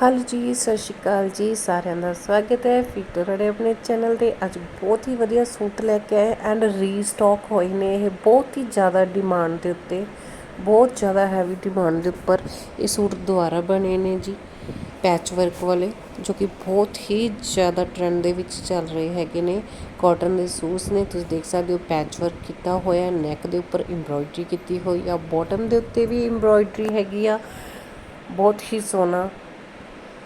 Hello ਜੀ, ਸਤਿ ਸ਼੍ਰੀ ਅਕਾਲ ਜੀ, ਸਾਰਿਆਂ ਦਾ ਸਵਾਗਤ ਹੈ। ਫੀਟਰ ਰੜੇ ਆਪਣੇ ਚੈਨਲ ਤੇ ਅੱਜ ਬਹੁਤ ਹੀ ਵਧੀਆ ਸੂਟ ਲੈ ਕੇ ਆਏ ਐਂਡ ਰੀਸਟਾਕ ਹੋਏ ਨੇ। ਇਹ ਬਹੁਤ ਹੀ ਜ਼ਿਆਦਾ ਡਿਮਾਂਡ ਦੇ ਉੱਤੇ, ਬਹੁਤ ਜ਼ਿਆਦਾ ਹੈਵੀ ਡਿਮਾਂਡ ਦੇ ਉੱਪਰ ਇਹ ਸੂਟ ਦੁਬਾਰਾ ਬਣੇ ਨੇ ਜੀ ਪੈਚ ਵਰਕ ਵਾਲੇ, ਜੋ ਕਿ ਬਹੁਤ ਹੀ ਜ਼ਿਆਦਾ ਟ੍ਰੈਂਡ ਦੇ ਵਿੱਚ ਚੱਲ ਰਹੇ ਹੈਗੇ ਨੇ। ਕਾਟਨ ਦੇ ਸੂਟਸ ਨੇ, ਤੁਸੀਂ ਦੇਖ ਸਕਦੇ ਹੋ ਪੈਚ ਵਰਕ ਕੀਤਾ ਹੋਇਆ ਨੈਕ ਦੇ ਉੱਪਰ ਐਮਬ੍ਰੋਇਡਰੀ ਕੀਤੀ ਹੋਈ ਆ ਬਾਟਮ ਦੇ ਉੱਤੇ ਵੀ ਐਮਬ੍ਰੋਇਡਰੀ ਹੈਗੀ ਆ। ਬਹੁਤ ਹੀ ਸੋਹਣਾ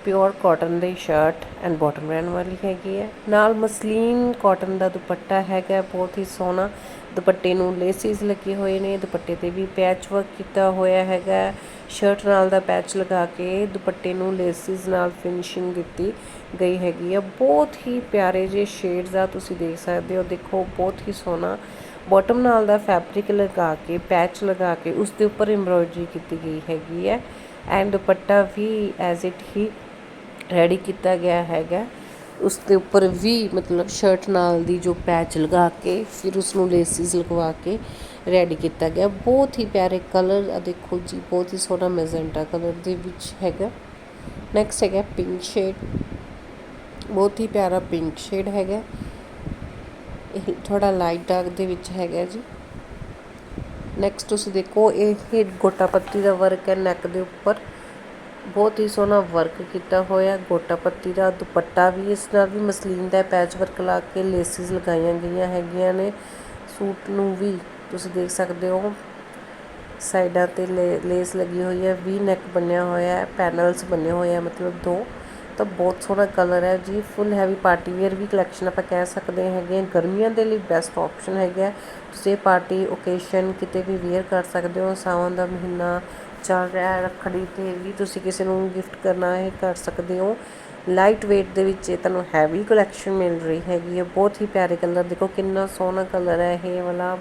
ਪਿਓਰ ਕਾਟਨ ਦੀ ਸ਼ਰਟ ਐਂਡ ਬਾਟਮ ਰਹਿਣ ਵਾਲੀ ਹੈਗੀ ਹੈ। ਨਾਲ ਮਸਲੀਨ ਕਾਟਨ ਦਾ ਦੁਪੱਟਾ ਹੈਗਾ ਬਹੁਤ ਹੀ ਸੋਹਣਾ। ਦੁਪੱਟੇ ਨੂੰ ਲੇਸਿਸ ਲੱਗੇ ਹੋਏ ਨੇ, ਦੁਪੱਟੇ ਤੇ ਵੀ ਪੈਚ ਵਰਕ ਕੀਤਾ ਹੋਇਆ ਹੈਗਾ ਸ਼ਰਟ ਨਾਲ ਦਾ ਪੈਚ ਲਗਾ ਕੇ ਦੁਪੱਟੇ ਨੂੰ ਲੇਸਿਸ ਨਾਲ ਫਿਨਿਸ਼ਿੰਗ ਦਿੱਤੀ ਗਈ ਹੈਗੀ ਆ ਬਹੁਤ ਹੀ ਪਿਆਰੇ ਜਿਹੇ ਸ਼ੇਡਸ ਆ, ਤੁਸੀਂ ਦੇਖ ਸਕਦੇ ਹੋ, ਦੇਖੋ, ਬਹੁਤ ਹੀ ਸੋਹਣਾ। ਬਾਟਮ ਨਾਲ ਦਾ ਫੈਬਰਿਕ ਲਗਾ ਕੇ ਪੈਚ ਲਗਾ ਕੇ ਉਸ ਦੇ ਉੱਪਰ ਐਮਬ੍ਰੋਇਡਰੀ ਕੀਤੀ ਗਈ ਹੈਗੀ ਹੈ। ਐਂਡ ਦੁਪੱਟਾ ਵੀ ਐਜ਼ ਇਟ ਹੀ ਰੈਡੀ ਕੀਤਾ ਗਿਆ ਹੈਗਾ। ਉਸ ਦੇ ਉੱਪਰ ਵੀ ਮਤਲਬ ਸ਼ਰਟ ਨਾਲ ਦੀ ਜੋ ਪੈਚ ਲਗਾ ਕੇ, ਫਿਰ ਉਸ ਨੂੰ ਲੇਸਿਸ ਲਗਵਾ ਕੇ ਰੈਡੀ ਕੀਤਾ ਗਿਆ। ਬਹੁਤ ਹੀ ਪਿਆਰੇ ਕਲਰ ਆ, ਦੇਖੋ ਜੀ, ਬਹੁਤ ਹੀ ਸੋਹਣਾ ਮੈਜੈਂਟਾ ਕਲਰ ਦੇ ਵਿੱਚ ਹੈਗਾ। ਨੈਕਸਟ ਹੈਗਾ ਪਿੰਕ ਸ਼ੇਡ ਬਹੁਤ ਹੀ ਪਿਆਰਾ ਪਿੰਕ ਸ਼ੇਡ ਹੈਗਾ। ਇਹ ਥੋੜਾ ਲਾਈਟ ਡਾਰਕ ਦੇ ਵਿੱਚ ਹੈਗਾ ਜੀ। ਨੈਕਸਟ ਤੁਸੀਂ ਦੇਖੋ, ਇਹ ਗੋਟਾ ਪੱਤੀ ਦਾ ਵਰਕ ਹੈ ਨੈਕ ਦੇ ਉੱਪਰ। ਬਹੁਤ ਹੀ ਸੋਹਣਾ ਵਰਕ ਕੀਤਾ ਹੋਇਆ, ਗੋਟਾ ਪੱਤੀ ਦਾ ਦੁਪੱਟਾ ਵੀ, ਇਸ ਨਾਲ ਵੀ ਮਸਲੀਨ ਦਾ ਪੈਚ ਵਰਕ ਲਾ ਕੇ ਲੇਸਿਸ ਲਗਾਈਆਂ ਗਈਆਂ ਹੈਗੀਆਂ ਨੇ। ਸੂਟ ਨੂੰ ਵੀ ਤੁਸੀਂ ਦੇਖ ਸਕਦੇ ਹੋ, ਸਾਈਡਾਂ ਤੇ ਲੇਸ ਲੱਗੀ ਹੋਈ ਹੈ ਵੀ ਨੈਕ ਬਣਿਆ ਹੋਇਆ ਹੈ ਪੈਨਲਸ ਬਣੇ ਹੋਏ ਆ ਮਤਲਬ ਦੋ। ਤਾਂ ਬਹੁਤ ਸੋਹਣਾ ਕਲਰ ਹੈ ਜੀ ਫੁੱਲ ਹੈਵੀ ਪਾਰਟੀ ਵੇਅਰ ਵੀ ਕਲੈਕਸ਼ਨ ਆਪਾਂ ਕਹਿ ਸਕਦੇ ਹੈਗੇ ਗਰਮੀਆਂ ਦੇ ਲਈ ਬੈਸਟ ਆਪਸ਼ਨ ਹੈਗਾ ਤੁਸੀਂ ਪਾਰਟੀ ਓਕੇਸ਼ਨ ਕਿਤੇ ਵੀ ਵੇਅਰ ਕਰ ਸਕਦੇ ਹੋ ਸਾਵਨ ਦਾ ਮਹੀਨਾ ਚੱਲ ਰਿਹਾ ਰੱਖੜੀ ਤੇ ਵੀ ਤੁਸੀਂ ਕਿਸੇ ਨੂੰ ਗਿਫਟ ਕਰਨਾ ਇਹ ਕਰ ਸਕਦੇ ਹੋ। ਲਾਈਟ ਵੇਟ ਦੇ ਵਿੱਚ ਇਹ ਤੁਹਾਨੂੰ ਹੈਵੀ ਕਲੈਕਸ਼ਨ ਮਿਲ ਰਹੀ ਹੈਗੀ ਹੈ। ਬਹੁਤ ਹੀ ਪਿਆਰੇ ਕਲਰ ਦੇਖੋ ਕਿੰਨਾ ਸੋਹਣਾ ਕਲਰ ਹੈ ਇਹ ਵਾਲਾ।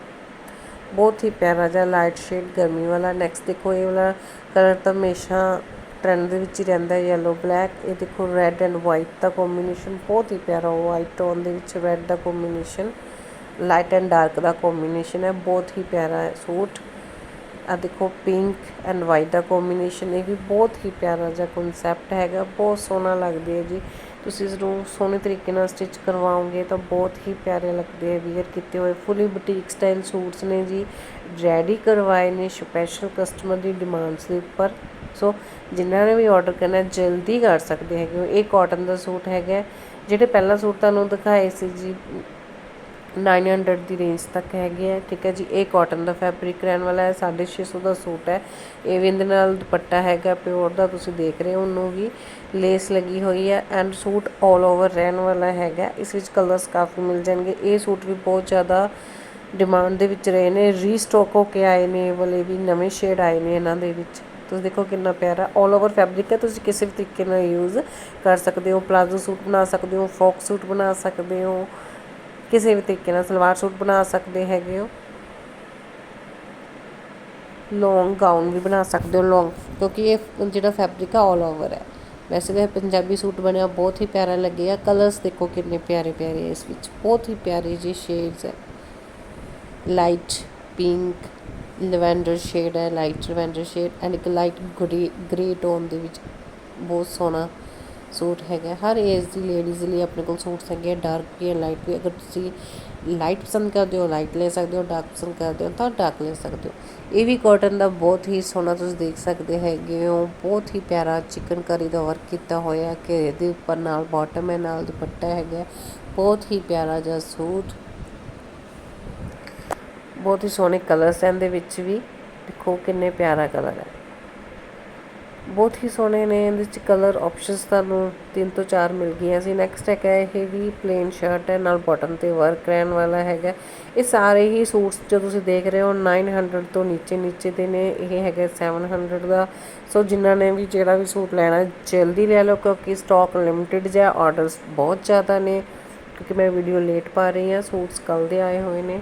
ਬਹੁਤ ਹੀ ਪਿਆਰਾ ਜਿਹਾ ਲਾਈਟ ਸ਼ੇਡ ਗਰਮੀ ਵਾਲਾ। ਨੈਕਸਟ ਦੇਖੋ ਇਹ ਵਾਲਾ ਕਲਰ ਤਾਂ ਹਮੇਸ਼ਾ ਟ੍ਰੈਂਡ ਦੇ ਵਿੱਚ ਹੀ ਰਹਿੰਦਾ ਹੈ ਯੈਲੋ ਬਲੈਕ ਇਹ ਦੇਖੋ ਰੈੱਡ ਐਂਡ ਵਾਈਟ ਦਾ ਕੰਬੀਨੇਸ਼ਨ ਬਹੁਤ ਹੀ ਪਿਆਰਾ ਵਾਈਟ ਟੋਨ ਦੇ ਵਿੱਚ ਰੈੱਡ ਦਾ ਕੰਬੀਨੇਸ਼ਨ ਲਾਈਟ ਐਂਡ ਡਾਰਕ ਦਾ ਕੰਬੀਨੇਸ਼ਨ ਹੈ, ਬਹੁਤ ਹੀ ਪਿਆਰਾ ਹੈ। ਸੂਟ ਆ ਦੇਖੋ ਪਿੰਕ ਐਂਡ ਵਾਈਟ ਦਾ ਕੰਬੀਨੇਸ਼ਨ ਇਹ ਵੀ ਬਹੁਤ ਹੀ ਪਿਆਰਾ ਜਿਹਾ ਕਨਸੈਪਟ ਹੈਗਾ, ਬਹੁਤ ਸੋਹਣਾ ਲੱਗਦੀ ਹੈ ਜੀ। ਤੁਸੀਂ ਇਸ ਨੂੰ ਸੋਹਣੇ ਤਰੀਕੇ ਨਾਲ ਸਟਿਚ ਕਰਵਾਓਗੇ ਤਾਂ ਬਹੁਤ ਹੀ ਪਿਆਰੇ ਲੱਗਦੇ ਆ ਵੀਅਰ ਕੀਤੇ ਹੋਏ। ਫੁੱਲੀ ਬੁਟੀਕ ਸਟਾਈਲ ਸੂਟਸ ਨੇ ਜੀ ਰੈਡੀ ਕਰਵਾਏ ਨੇ ਸਪੈਸ਼ਲ ਕਸਟਮਰ ਦੀ ਡਿਮਾਂਡਸ ਦੇ ਉੱਪਰ। ਸੋ ਜਿਨ੍ਹਾਂ ਨੇ ਵੀ ਆਰਡਰ ਕਰਨਾ, ਜਲਦੀ ਕਰ ਸਕਦੇ ਹੈਗੇ ਇਹ ਕਾਟਨ ਦਾ ਸੂਟ ਹੈਗਾ, ਜਿਹੜੇ ਪਹਿਲਾ ਸੂਟ ਤੁਹਾਨੂੰ ਦਿਖਾਏ ਸੀ ਜੀ 900 ਦੀ ਰੇਂਜ ਤੱਕ ਹੈਗੇ ਆ। ਠੀਕ ਹੈ ਜੀ, ਇਹ ਕਾਟਨ ਦਾ ਫੈਬਰਿਕ ਰਹਿਣ ਵਾਲਾ ਹੈ 650 ਦਾ ਸੂਟ ਹੈ। ਇਹ ਵੀ ਇਹਦੇ ਨਾਲ ਦੁਪੱਟਾ ਹੈਗਾ ਪਿਓਰ ਦਾ ਤੁਸੀਂ ਦੇਖ ਰਹੇ ਹੋ, ਉਹਨੂੰ ਵੀ ਲੇਸ ਲੱਗੀ ਹੋਈ ਹੈ ਐਂਡ ਸੂਟ 올 ਓਵਰ ਰਹਿਣ ਵਾਲਾ ਹੈਗਾ। ਇਸ ਵਿੱਚ ਕਲਰਸ ਕਾਫੀ ਮਿਲ ਜਾਣਗੇ। ਇਹ ਸੂਟ ਵੀ ਬਹੁਤ ਜ਼ਿਆਦਾ ਡਿਮਾਂਡ ਦੇ ਵਿੱਚ ਰਹੇ ਨੇ ਰੀਸਟਾਕ ਹੋ ਕੇ ਆਏ ਨੇ ਵਾਲੇ ਵੀ ਨਵੇਂ ਸ਼ੇਡ ਆਏ ਨੇ ਇਹਨਾਂ ਦੇ ਵਿੱਚ। ਤੁਸੀਂ ਦੇਖੋ ਕਿੰਨਾ ਪਿਆਰਾ 올 ਓਵਰ ਫੈਬਰਿਕ ਹੈ, ਤੁਸੀਂ ਕਿਸੇ ਵੀ ਤਰੀਕੇ ਨਾਲ ਯੂਜ਼ ਕਰ ਸਕਦੇ ਹੋ, ਪਲਾਜ਼ੋ ਸੂਟ ਬਣਾ ਸਕਦੇ ਹੋ ਫੋਕ ਸੂਟ ਬਣਾ ਸਕਦੇ ਹੋ। ਕਿਸੇ ਵੀ ਤਰੀਕੇ ਨਾਲ ਸਲਵਾਰ ਸੂਟ ਬਣਾ ਸਕਦੇ ਹੈਗੇ ਹੋ। ਲੌਂਗ ਗਾਊਨ ਵੀ ਬਣਾ ਸਕਦੇ ਹੋ ਲੌਂਗ ਕਿਉਂਕਿ ਇਹ ਜਿਹੜਾ ਫੈਬਰਿਕ ਆ ਆਲ ਓਵਰ ਹੈ। ਵੈਸੇ ਤਾਂ ਪੰਜਾਬੀ ਸੂਟ ਬਣਿਆ, ਬਹੁਤ ਹੀ ਪਿਆਰਾ ਲੱਗਿਆ ਕਲਰਸ ਦੇਖੋ ਕਿੰਨੇ ਪਿਆਰੇ ਪਿਆਰੇ ਇਸ ਵਿੱਚ, ਬਹੁਤ ਹੀ ਪਿਆਰੇ ਜਿਹੇ ਸ਼ੇਡਸ ਹੈ। ਲਾਈਟ ਪਿੰਕ ਲਵੈਂਡਰ ਸ਼ੇਡ ਹੈ ਲਾਈਟ ਲਵੈਂਡਰ ਸ਼ੇਡ ਐਂਡ ਇੱਕ ਲਾਈਟ ਗ੍ਰੇ ਗ੍ਰੇ ਟੋਨ ਦੇ ਵਿੱਚ ਬਹੁਤ ਸੋਹਣਾ ਸੂਟ ਹੈਗਾ ਹਰ ਏਜ ਦੀ ਲੇਡੀਜ਼ ਲਈ ਆਪਣੇ ਕੋਲ ਸੂਟਸ ਹੈਗੇ ਡਾਰਕ ਵੀ ਲਾਈਟ ਵੀ ਅਗਰ ਤੁਸੀਂ ਲਾਈਟ ਪਸੰਦ ਕਰਦੇ ਹੋ ਲਾਈਟ ਲੈ ਸਕਦੇ ਹੋ ਡਾਰਕ ਪਸੰਦ ਕਰਦੇ ਹੋ, ਤਾਂ ਡਾਰਕ ਲੈ ਸਕਦੇ ਹੋ। ਇਹ ਵੀ ਕਾਟਨ ਦਾ ਬਹੁਤ ਹੀ ਸੋਹਣਾ ਤੁਸੀਂ ਦੇਖ ਸਕਦੇ ਹੈਗੇ ਹੋ। ਬਹੁਤ ਹੀ ਪਿਆਰਾ ਚਿਕਨ ਕਰੀ ਦਾ ਵਰਕ ਕੀਤਾ ਹੋਇਆ ਕਿ ਦੇ ਉੱਪਰ ਨਾਲ ਬਾਟਮ ਹੈ, ਨਾਲ ਦੁਪੱਟਾ ਹੈਗਾ ਬਹੁਤ ਹੀ ਪਿਆਰਾ ਜਿਹਾ ਸੂਟ। ਬਹੁਤ ਹੀ ਸੋਹਣੇ ਕਲਰਸ ਹਨ ਦੇ ਵਿੱਚ ਵੀ ਦੇਖੋ ਕਿੰਨੇ ਪਿਆਰਾ ਕਲਰ ਹੈ। ਬਹੁਤ ਹੀ ਸੋਹਣੇ ਨੇ, ਇਹਦੇ ਵਿੱਚ ਕਲਰ ਆਪਸ਼ਨਸ ਤੁਹਾਨੂੰ ਤਿੰਨ ਤੋਂ ਚਾਰ ਮਿਲ ਗਈਆਂ ਸੀ। ਨੈਕਸਟ ਹੈਗਾ ਇਹ ਵੀ ਪਲੇਨ ਸ਼ਰਟ ਹੈ, ਨਾਲ ਬਾਟਮ ਤੇ ਵਰਕ ਰਹਿਣ ਵਾਲਾ ਹੈਗਾ। ਇਹ ਸਾਰੇ ਹੀ ਸੂਟਸ ਜੋ ਤੁਸੀਂ ਦੇਖ ਰਹੇ ਹੋ 900 ਤੋਂ ਨੀਚੇ ਨੀਚੇ ਦੇ ਨੇ। ਇਹ ਹੈਗਾ 700 ਦਾ। ਸੋ ਜਿਨ੍ਹਾਂ ਨੇ ਵੀ ਜਿਹੜਾ ਵੀ ਸੂਟ ਲੈਣਾ, ਜਲਦੀ ਲੈ ਲਓ, ਕਿਉਂਕਿ ਸਟਾਕ ਲਿਮਿਟਿਡ ਜਿਹਾ ਆਰਡਰਸ ਬਹੁਤ ਜ਼ਿਆਦਾ ਨੇ। ਕਿਉਂਕਿ ਮੈਂ ਵੀਡੀਓ ਲੇਟ ਪਾ ਰਹੀ ਹਾਂ ਸੂਟਸ ਕੱਲ ਦੇ ਆਏ ਹੋਏ ਨੇ।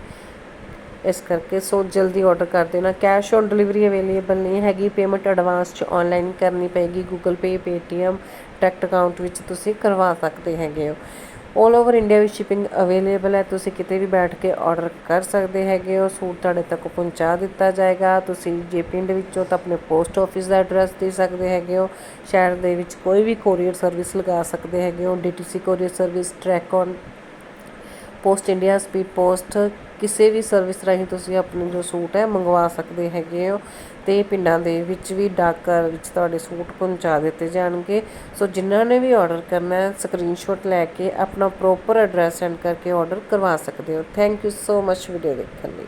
ਇਸ ਕਰਕੇ ਸੋ ਜਲਦੀ ਆਰਡਰ ਕਰ ਦੇਣਾ ਕੈਸ਼ ਔਨ ਡਿਲੀਵਰੀ ਅਵੇਲੇਬਲ ਨਹੀਂ ਹੈਗੀ। ਪੇਮੈਂਟ ਐਡਵਾਂਸ ਚ ਆਨਲਾਈਨ ਕਰਨੀ ਪਏਗੀ। Google Pay Paytm direct account ਵਿੱਚ ਤੁਸੀਂ ਕਰਵਾ ਸਕਦੇ ਹੈਗੇ ਹੋ। 올 ਓਵਰ ਇੰਡੀਆ ਵਿੱਚ ਸ਼ਿਪਿੰਗ ਅਵੇਲੇਬਲ ਹੈ। ਤੁਸੀਂ ਕਿਤੇ ਵੀ ਬੈਠ ਕੇ ਆਰਡਰ ਕਰ ਸਕਦੇ ਹੈਗੇ ਹੋ। ਸੂਟ ਤੁਹਾਡੇ ਤੱਕ ਪਹੁੰਚਾ ਦਿੱਤਾ ਜਾਏਗਾ। ਤੁਸੀਂ ਜੇ ਪਿੰਡ ਵਿੱਚੋਂ ਤਾਂ ਆਪਣੇ ਪੋਸਟ ਆਫਿਸ ਦਾ ਐਡਰੈਸ ਦੇ ਸਕਦੇ ਹੈਗੇ ਹੋ। ਸ਼ਹਿਰ ਦੇ ਵਿੱਚ ਕੋਈ ਵੀ ਕੋਰੀਅਰ ਸਰਵਿਸ ਲਗਾ ਸਕਦੇ ਹੈਗੇ ਹੋ। DTC courier service track on post India, speed post, ਕਿਸੇ ਵੀ ਸਰਵਿਸ ਰਾਹੀਂ ਤੁਸੀਂ ਆਪਣੇ ਜੋ ਸੂਟ ਹੈ ਮੰਗਵਾ ਸਕਦੇ ਹੈਗੇ ਹੋ ਤੇ ਪਿੰਡਾਂ ਦੇ ਵਿੱਚ ਵੀ ਡਾਕਰ ਵਿੱਚ ਤੁਹਾਡੇ ਸੂਟ ਪਹੁੰਚਾ ਦਿੱਤੇ ਜਾਣਗੇ। ਸੋ ਜਿਨ੍ਹਾਂ ਨੇ ਵੀ ਆਰਡਰ ਕਰਨਾ ਹੈ ਸਕਰੀਨਸ਼ਾਟ ਲੈ ਕੇ ਆਪਣਾ ਪ੍ਰੋਪਰ ਐਡਰੈਸ ਸੈਂਡ ਕਰਕੇ ਆਰਡਰ ਕਰਵਾ ਸਕਦੇ ਹੋ। Thank you so much video ਦੇਖਣ ਲਈ।